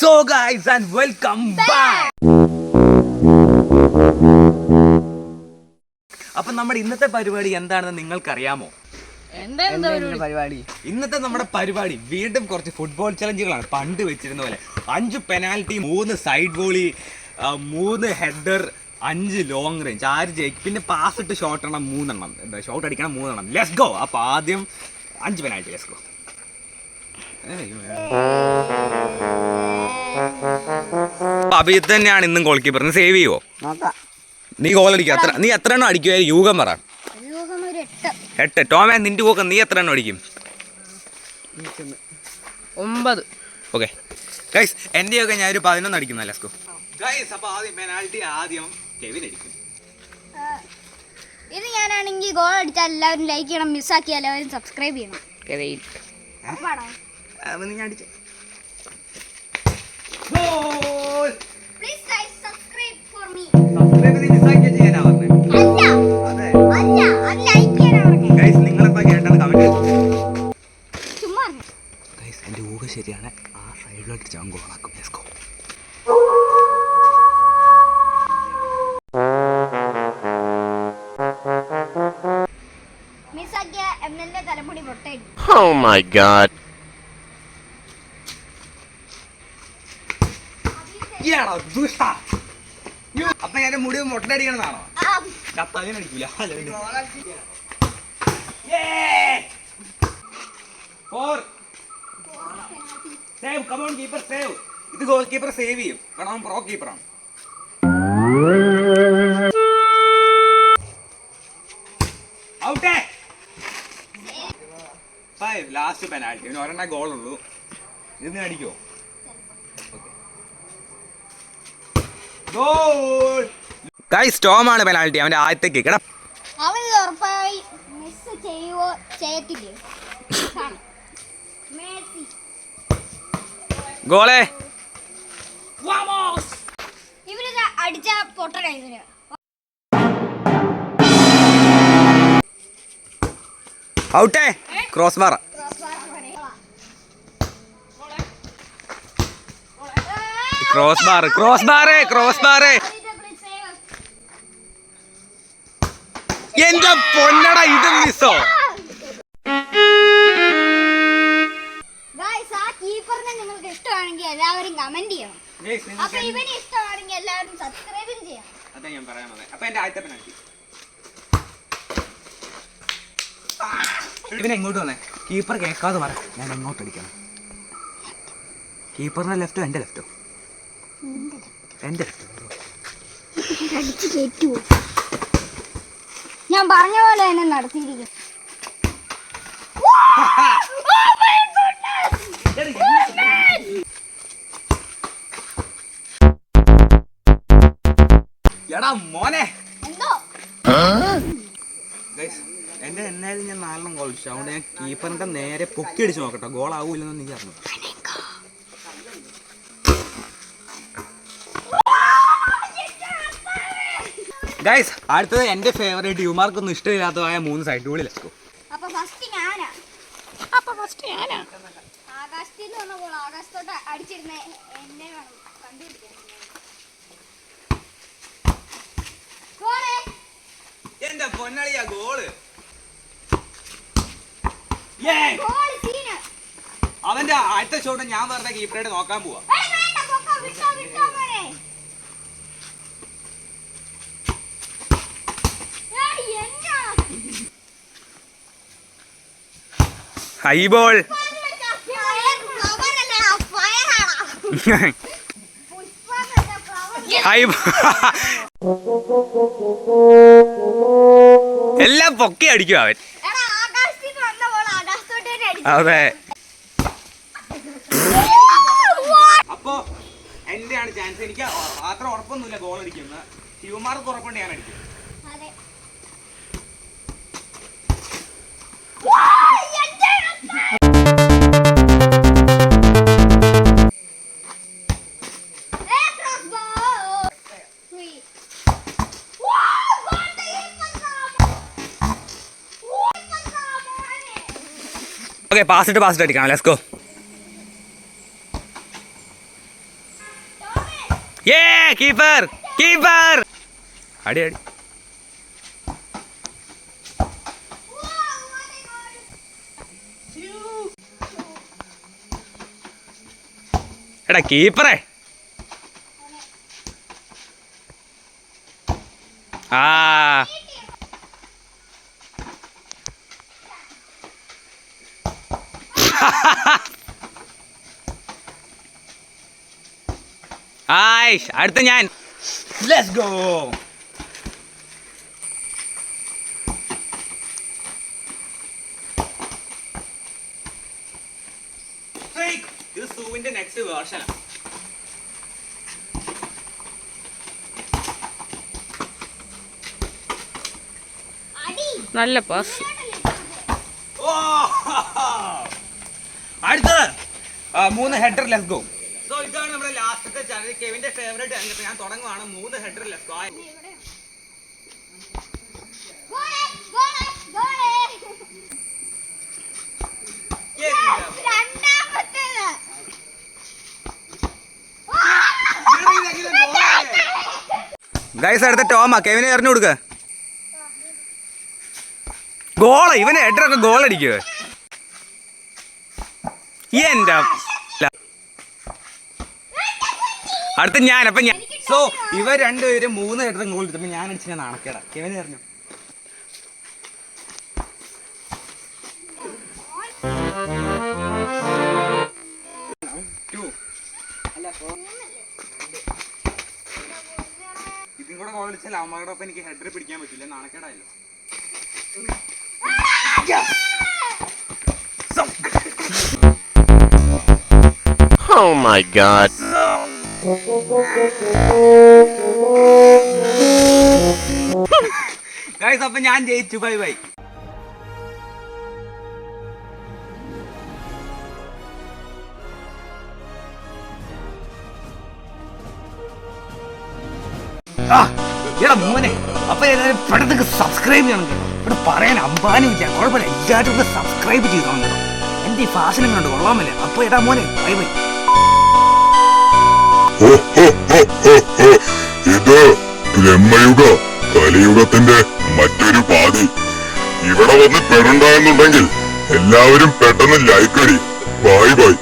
So guys and welcome back അപ്പൊ നമ്മുടെ ഇന്നത്തെ പരിപാടി എന്താണെന്ന് നിങ്ങൾക്കറിയാമോ? പരിപാടി? ഇന്നത്തെ നമ്മുടെ പരിപാടി വീണ്ടും കുറച്ച് ഫുട്ബോൾ ചലഞ്ചുകളാണ് പണ്ട് വെച്ചിരുന്ന പോലെ. അഞ്ച് പെനാൽറ്റി മൂന്ന് സൈഡ് വോളി മൂന്ന് ഹെഡർ അഞ്ച് ലോങ് റേഞ്ച് ആര് ജയിക്കും? പിന്നെ പാസ് ഇട്ട് ഷോട്ട് എണ്ണം മൂന്നെണ്ണം. എന്താ ഷോട്ട് അടിക്കണം മൂന്നെണ്ണം. ലെസ് ഗോ അപ്പൊ ആദ്യം അഞ്ച് പെനാൽറ്റി ലെസ് ഗോ അഭിജിത്ത് തന്നെയാണ് ഇന്നും ഗോൾ കീപ്പറിന് സേവ് ചെയ്യുവോ നോക്കാം. നീ ഗോൾ അടിക്കും. എത്ര നീ എത്ര എണ്ണം അടിക്കുക യൂഗം പറ. ഒരു എട്ട്. ടോമേ നിന്റെ പോക്ക് നീ എത്ര എണ്ണം അടിക്കും? ഒമ്പത്. ഓക്കെ. ഗൈസ് എന്റെയൊക്കെ ഞാൻ ഒരു പതിനൊന്ന് അടിക്കുന്ന ലെസ്കോ ഗൈസ് അപ്പോൾ ആദ്യം പെനാൽറ്റി ആദ്യം കെവിൻ അടിക്കും. ഇത് ഞാനാണെങ്കിൽ ഗോൾ അടിച്ചാൽ എല്ലാവരും ലൈക്ക് ചെയ്യണം മിസ്സാക്കിയാൽ എല്ലാവരും സബ്സ്ക്രൈബ് ചെയ്യണം. സൈഡിലോട്ട് let's go. Oh my god. അപ്പൊ ഞാൻ മുടി മുട്ടടിക്കണമെന്നാണോ ആ, കത്താലും അടിക്കൂല. Save come on keeper save ഇത് ഗോൾ കീപ്പർ സേവ് ചെയ്യും. കാരണം അവൻ പ്രോ കീപ്പറാണ് ഔട്ടേ ഫൈവ് ലാസ്റ്റ് പെനാൽറ്റി ഇവന് ഒരെണ്ണ ഗോൾ ഉള്ളൂ. ഇത് അടിക്കോ? ഗോൾ ഗൈസ് ടോമാണ് പെനാൽറ്റി അവന്റെ ആദ്യത്തെ കിക്ക് അവൻ ഉറപ്പായി മിസ് ചെയ്യുവോ ചെയ്യത്തില്ലേ ആണ്. മേസി. ഗോളേ. ഇവരിത് അടിച്ച ഔട്ടേ. Crossbar crossbar crossbar crossbar എന്റെ പൊന്നട ഇത് മിസ്സോ ഇഷ്ടമാണെങ്കിൽ എല്ലാവരും കമന്റ് ചെയ്യണം. അപ്പൊ ഇവന് ഇഷ്ടമാണെങ്കിൽ എല്ലാവരും സബ്സ്ക്രൈബും ചെയ്യാം അതാ ഞാൻ പറയാൻ വന്നത് അപ്പൊ എന്റെ ആദ്യത്തെ പെനാൽറ്റി ഇവനെ എങ്ങോട്ട് വന്നേ. കീപ്പർ കേൾക്കാതെ പറ. ഞാൻ എങ്ങോട്ട് അടിക്കണം കീപ്പറിന്റെ ലെഫ്റ്റോ എന്റെ ലെഫ്റ്റോ എന്റെ ലെഫ്റ്റോ ഞാൻ പറഞ്ഞ പോലെ തന്നെ നടത്തിയിരിക്കും. എടാ മോനെ. എന്റെ എന്നായാലും ഞാൻ നാലെണ്ണം ഗോൾ അടിച്ചു. അതുകൊണ്ട് ഞാൻ കീപ്പറിന്റെ നേരെ പൊക്കി അടിച്ചു നോക്കട്ടെ. ഗോൾ ആവൂലെന്ന് എനിക്ക് അറിഞ്ഞു ഗൈസ് അടുത്തത് എന്റെ ഫേവറേറ്റ് യുമാർക്കൊന്നും ഇഷ്ടമില്ലാത്തതായ മൂന്ന് സൈഡ് ഗോളി പൊന്നളിയാ ഗോൾ. Goal scene. അവന്റെ അടുത്ത ഷോട്ട് ഞാൻ വെറുതെ കീപ്പറായിട്ട് നോക്കാൻ പോവാ. ഹൈബോൾ വേണ്ട, എല്ലാം പൊക്കി അടിക്കും അവൻ. അതെ. അപ്പോ ചാൻസ് എനിക്ക് അത്ര ഉറപ്പൊന്നുമില്ല ഗോൾ അടിക്കുന്ന ശിവമാർക്ക് ഉറപ്പുണ്ട് ഞാൻ അടിക്കും. ഓക്കെ പാസ് ഇട്ട് പാസ് ഇട്ട് അടിക്കണം ലെസ്കോ ഏ കീപ്പർ കീപ്പർ അടി അടി എടാ കീപ്പറേ ആ ആയിഷ് അടുത്ത ഞാൻ. ലെറ്റ്സ് ഗോ ഇത് സൂവിന്റെ നെക്സ്റ്റ് വേർഷൻ അടി. നല്ല പാസ് അടുത്തത്. ആ, മൂന്ന് ഹെഡർ ലെസ് ഗോ സോ ഇതാണ് നമ്മുടെ ലാസ്റ്റത്തെ ചാനൽ കെവിന്റെ ഫേവറേറ്റ് അംഗം ഞാൻ തുടങ്ങുവാണ്. മൂന്ന് ഹെഡർ ലെഫ്റ്റ് ഗൈസ് അടുത്ത ടോമാ. കെവിനെ എറിഞ്ഞു കൊടുക്ക. ഗോള. ഇവനെ ഹെഡറൊക്കെ ഗോൾ അടിക്കുക എന്റെ അടുത്ത ഞാൻ അപ്പൊ ഞാൻ. സോ ഇവ രണ്ടുപേരും മൂന്ന് ഹെഡർ ഗോൾ എടുത്തപ്പോ ഞാൻ അടിച്ച നാണക്കേടാ. കെവിനെ എറിഞ്ഞു Two. ഇതും കൂടെ ഗോൾ അടിച്ചാൽ അവന്മാരുടെ ഒപ്പം എനിക്ക് ഹെഡർ പിടിക്കാൻ പറ്റില്ല. നാണക്കേടായല്ലോ. Oh my god. അപ്പൊ ഞാൻ ജയിച്ചു. ബൈ ബൈ എടാ മോനെ അപ്പൊ എല്ലാവരും പെട്ടെന്ന് സബ്സ്ക്രൈബ് ചെയ്യണം. ഇവിടെ പറയാൻ അമ്പാനും ഇല്ല. കുഴപ്പമില്ല. എല്ലാവരും സബ്സ്ക്രൈബ് ചെയ്തോ കേട്ടോ. എന്റെ ഈ ഫാഷനും കണ്ട് കൊള്ളാമല്ലേ അപ്പൊ എടാ മോനെ ബൈ ബൈ. ഇത് ബ്രഹ്മയുഗ കലിയുഗത്തിന്റെ മറ്റൊരു പാതി. ഇവിടെ വന്ന് പെടണ്ടെന്നുണ്ടെങ്കിൽ എല്ലാവരും പെട്ടെന്ന് ലൈക്കടി. Bye bye.